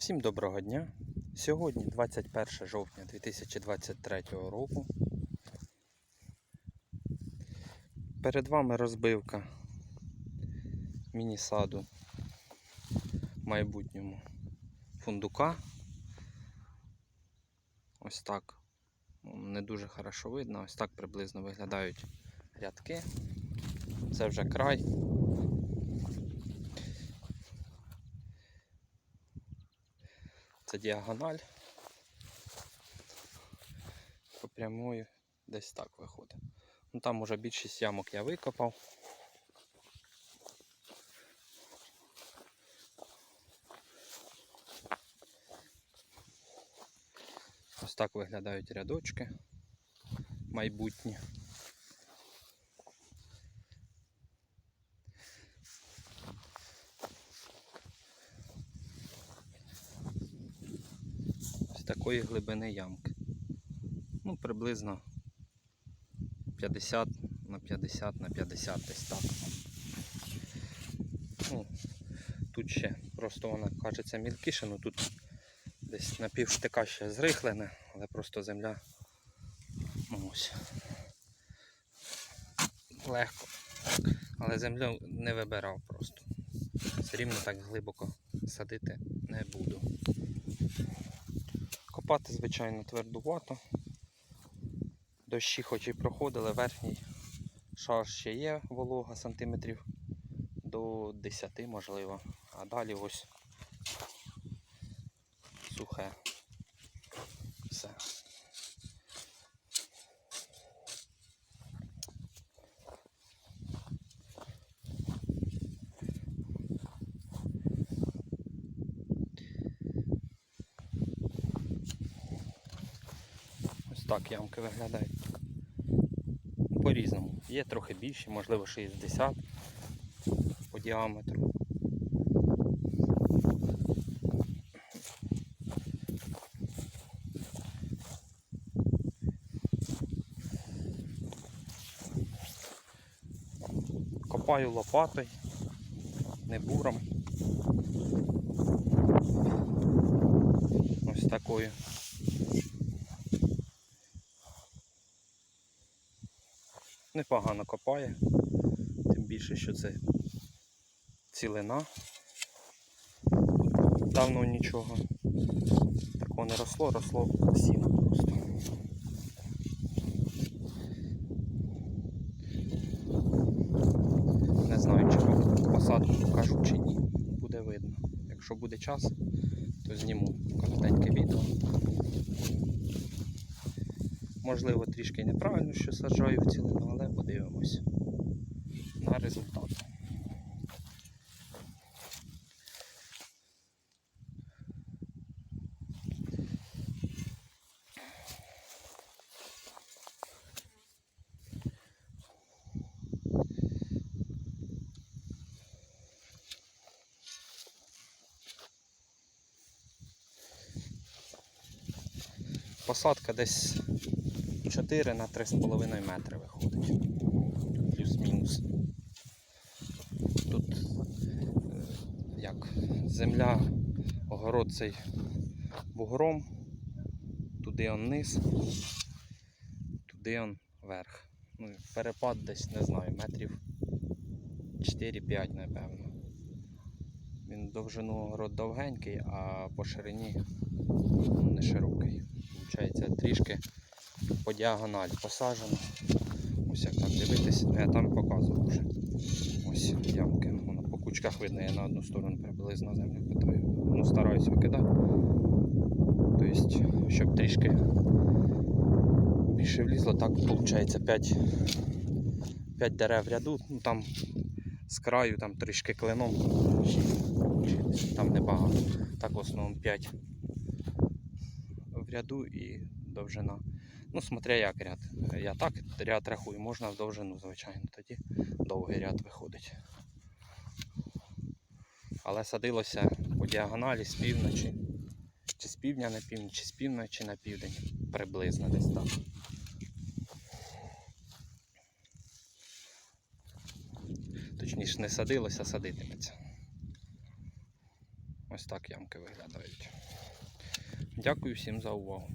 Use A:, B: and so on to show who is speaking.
A: Всім доброго дня. Сьогодні 21 жовтня 2023 року. Перед вами розбивка міні-саду в майбутньому фундука. Ось так. Не дуже хорошо видно, ось так приблизно виглядають рядки. Це вже край. Це діагональ. По прямої десь так виходить. Ну там уже більшість ямок я викопав. Ось так виглядають рядочки майбутні. Такої глибини ямки. Ну, приблизно 50 на 50 на 50 десь так. Ну, тут ще просто вона кажеться мілкіше, ну тут десь на штика ще зрихлене, але просто земля ну, ось. Легко. Але землю не вибирав просто. Все рівно так глибоко садити не буду. Копати, звичайно, твердувато. Дощі хоч і проходили, верхній шар ще є волога сантиметрів до 10, можливо. А далі ось сухе. Все. Ось так ямки виглядають. По-різному. Є трохи більші, можливо 60 по діаметру. Копаю лопатою, не буром. Ось такою. Непогано копає, тим більше, що це цілина. Давно нічого такого не росло, росло сіно просто. Не знаю, чи посадку покажу чи ні. Буде видно. Якщо буде час, то зніму Можливо, трішки неправильно, що саджаю в цілину, але подивимось на результат. Посадка десь 4 на 3,5 метри виходить. Плюс-мінус. Тут е, як земля, огород цей бугром, туди он низ, туди он верх. Ну, перепад десь, не знаю, метрів 4-5, напевно. Він довжину огород довгенький, а по ширині ну, не широкий. Получається трішки по діагоналі посаджено. Ось як так дивитися, ну я там показував вже. Ось ямки. Воно по кучках видно, я на одну сторону приблизно землю питаю. Ну, стараюсь викидати. Тобто, щоб трішки більше влізло, так виходить 5, 5 дерев в ряду, ну там з краю там трішки клином, там небагато. Так в основному 5 в ряду і довжина. Ну, смотря як ряд. Я так ряд рахую, можна в довжину, звичайно, тоді довгий ряд виходить. Але садилося по діагоналі з півночі, чи з півдня на північ, чи з півночі на південь. Приблизно десь так. Точніше не садилося, садитиметься. Ось так ямки виглядають. Дякую всім за увагу.